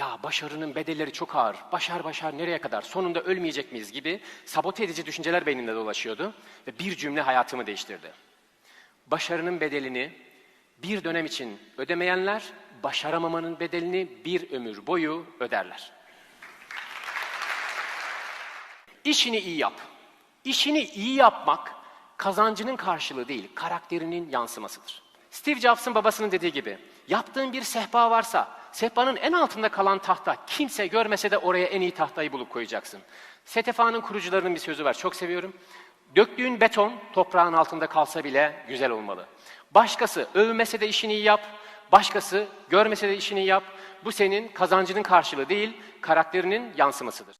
ya başarının bedelleri çok ağır, başar başar nereye kadar, sonunda ölmeyecek miyiz gibi sabote edici düşünceler beynimde dolaşıyordu ve bir cümle hayatımı değiştirdi. Başarının bedelini bir dönem için ödemeyenler, başaramamanın bedelini bir ömür boyu öderler. İşini iyi yap. İşini iyi yapmak kazancının karşılığı değil, karakterinin yansımasıdır. Steve Jobs'ın babasının dediği gibi, yaptığın bir sehpa varsa, sehpanın en altında kalan tahta kimse görmese de oraya en iyi tahtayı bulup koyacaksın. STFA'nın kurucularının bir sözü var, çok seviyorum. Döktüğün beton toprağın altında kalsa bile güzel olmalı. Başkası övmese de işini yap, başkası görmese de işini yap. Bu senin kazancının karşılığı değil, karakterinin yansımasıdır.